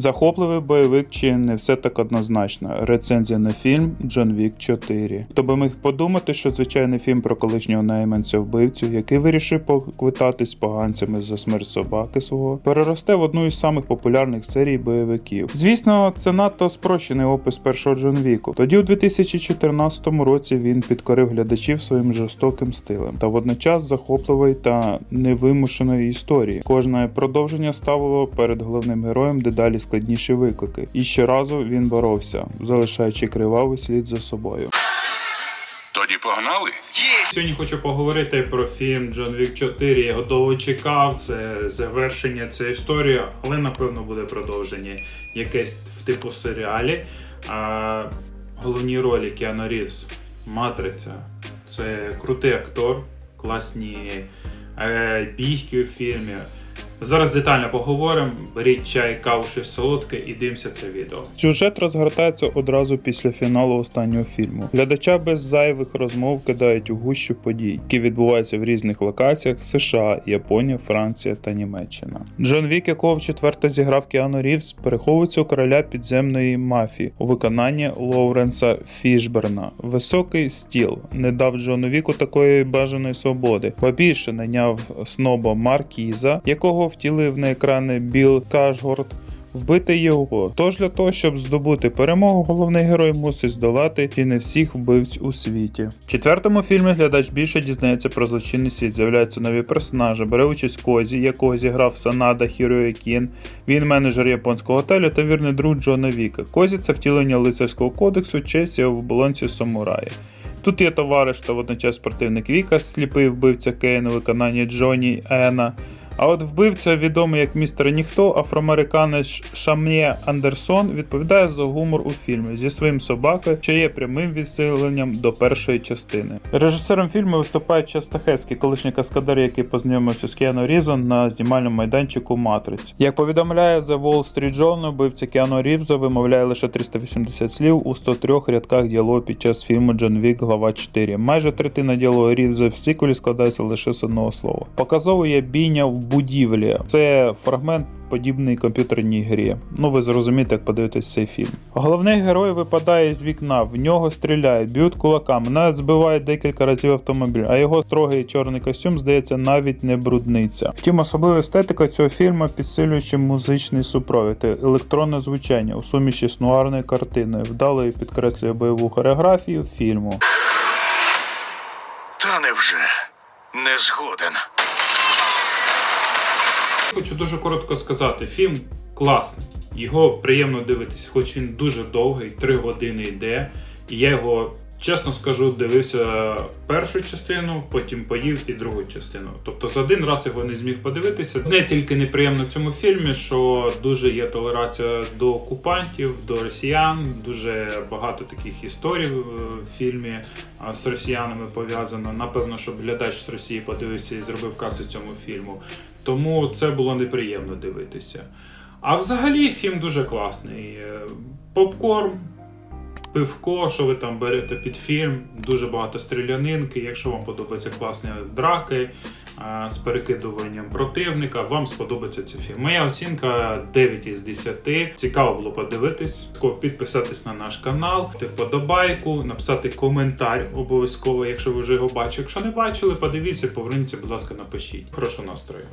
Захопливий бойовик чи не все так однозначно. Рецензія на фільм Джон Вік 4. Хто би міг подумати, що звичайний фільм про колишнього найманця вбивцю, який вирішив поквитатись поганцями за смерть собаки свого, переросте в одну із самих популярних серій бойовиків. Звісно, це надто спрощений опис першого Джон Віку. Тоді, у 2014 році, він підкорив глядачів своїм жорстоким стилем та водночас захопливої та невимушеної історії. Кожне продовження ставило перед головним героєм дедалі складніші виклики, і щоразу він боровся, залишаючи кривавий слід за собою. Тоді погнали? Сьогодні хочу поговорити про фільм Джон Вік 4. Я довго чекав. Це завершення цієї історії, але напевно буде продовження якесь в типу серіалі. А, головні ролі Кіану Рівз, Матриця. Це крутий актор, класні е, бігки у фільмі. Зараз детально поговоримо. Беріть чай, каву, щось солодке і дивимося це відео. Сюжет розгортається одразу після фіналу останнього фільму. Глядача без зайвих розмов кидають у гущу подій, які відбуваються в різних локаціях США, Японія, Франція та Німеччина. Джон Вік, якого вчетверте зіграв Кіану Рівз, переховується у короля підземної мафії у виконанні Лоуренса Фішберна. Високий стіл не дав Джону Віку такої бажаної свободи, ба більше наняв сноба Маркіза, якого втілив на екрани Біл Кашгорд. Вбити його. Тож для того, щоб здобути перемогу, головний герой мусить здолати чи не всіх вбивць у світі. В четвертому фільмі глядач більше дізнається про злочинний світ. З'являються нові персонажі, бере участь Козі, якого зіграв Санада Хіроякін. Він менеджер японського готелю та вірний друг Джона Віка. Козі це втілення лицарського кодексу, честь в оболонці самураї. Тут є товариш та водночас спортивник Віка, сліпий вбивця Кейн у виконанні Джоні Ена. А от вбивця, відомий як містер Ніхто, афроамериканець Шам'є Андерсон, відповідає за гумор у фільмі зі своїм собакою, що є прямим відсиленням до першої частини. Режисером фільму виступає Частахецький, колишній каскадер, який познайомився з Кіану Різом на знімальному майданчику Матриць. Як повідомляє The Wall Street Journal, вбивця Кіану Рівза вимовляє лише 380 слів у 103 рядках діалогу під час фільму Джон Вік, глава 4. Майже третина діалогу Рівза в сиквелі складається лише з одного слова. Показово є бійня в будівлі. Це фрагмент. Подібний комп'ютерній грі. Ну ви зрозумієте, як подивитесь цей фільм. Головний герой випадає з вікна, в нього стріляють, б'ють кулаками, навіть збивають декілька разів автомобіль, а його строгий чорний костюм, здається, навіть не брудниця. Втім, особлива естетика цього фільму підсилюючи музичний супровід, електронне звучання у суміші з нуарною картиною, вдало підкреслює бойову хореографію фільму. Та невже. Не згоден. Хочу дуже коротко сказати: фільм класний. Його приємно дивитись, хоч він дуже довгий, 3 години йде. І я його, чесно скажу, дивився першу частину, потім поїв і другу частину. Тобто за один раз його не зміг подивитися. Не тільки неприємно в цьому фільмі, що дуже є толерація до окупантів, до росіян. Дуже багато таких історій в фільмі з росіянами пов'язано. Напевно, щоб глядач з Росії подивився і зробив касу цьому фільму. Тому це було неприємно дивитися. А взагалі фільм дуже класний. Е, Попкорн, пивко, що ви там берете під фільм, дуже багато стрілянинки. Якщо вам подобаються класні драки з перекидуванням противника, вам сподобається цей фільм. Моя оцінка 9 із 10. Цікаво було подивитись, підписатись на наш канал, ти вподобайку, написати коментар обов'язково, якщо ви вже його бачили. Якщо не бачили, подивіться, поверніться, будь ласка, напишіть. Прошу настрою.